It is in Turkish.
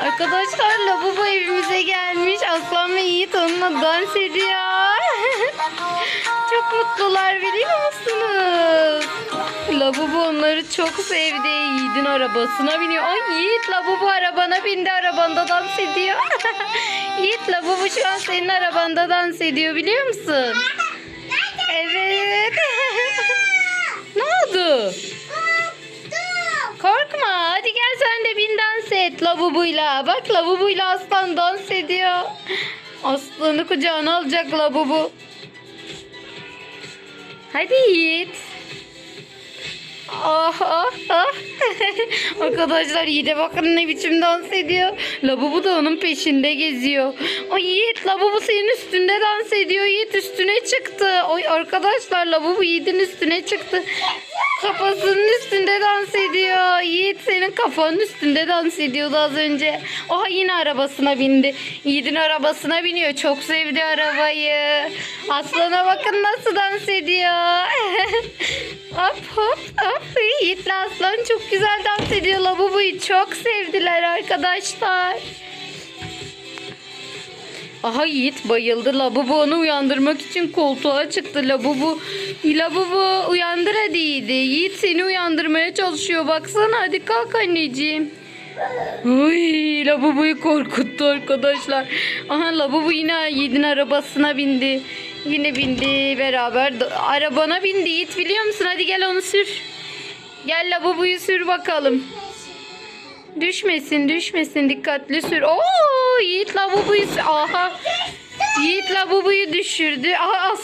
Arkadaşlar Labubu evimize gelmiş. Aslan ve Yiğit onunla dans ediyor. çok mutlular biliyor musunuz? Labubu onları çok sevdi. Yiğit'in arabasına biniyor. Ay Yiğit Labubu arabana bindi. Arabanda dans ediyor. Yiğit Labubu şu an senin arabanda dans ediyor biliyor musun? Evet. ne oldu? Korkma. Hadi gel sen de bin dans et lavubuyla. Bak lavubuyla aslan dans ediyor. Aslanı kucağına alacak labubu. Hadi Yiğit. Ah ah ah. Arkadaşlar Yiğit'e bakın ne biçim dans ediyor. Labubu da onun peşinde geziyor. Ay Yiğit Labubu senin üstünde dans ediyor. Yiğit üstüne çıktı. Oy arkadaşlar Labubu Yiğit'in üstüne çıktı. Kafasının üstünde dans ediyor. Yiğit senin kafanın üstünde dans ediyordu az önce. Oha yine arabasına bindi. Yiğit'in arabasına biniyor. Çok sevdi arabayı. Aslana bakın nasıl dans ediyor. hop hop hop. Yiğit'le Aslan çok güzel dans ediyor. Labubu'yu çok sevdiler arkadaşlar. Aha Yiğit bayıldı. Labubu onu uyandırmak için koltuğa çıktı. Labubu, Labubu uyandır hadi Yiğit'i. Yiğit seni uyandırmaya çalışıyor. Baksana hadi kalk anneciğim. Uy, Labubu'yu korkuttu arkadaşlar. Aha Labubu yine Yiğit'in arabasına bindi. Yine bindi beraber. Arabana bindi Yiğit biliyor musun? Hadi gel onu sür. Gel Labubu'yu sür bakalım. Düşmesin düşmesin dikkatli sür. Oo Yiğit Labubu'yu Aha. Yiğit Labubu'yu düşürdü. Aha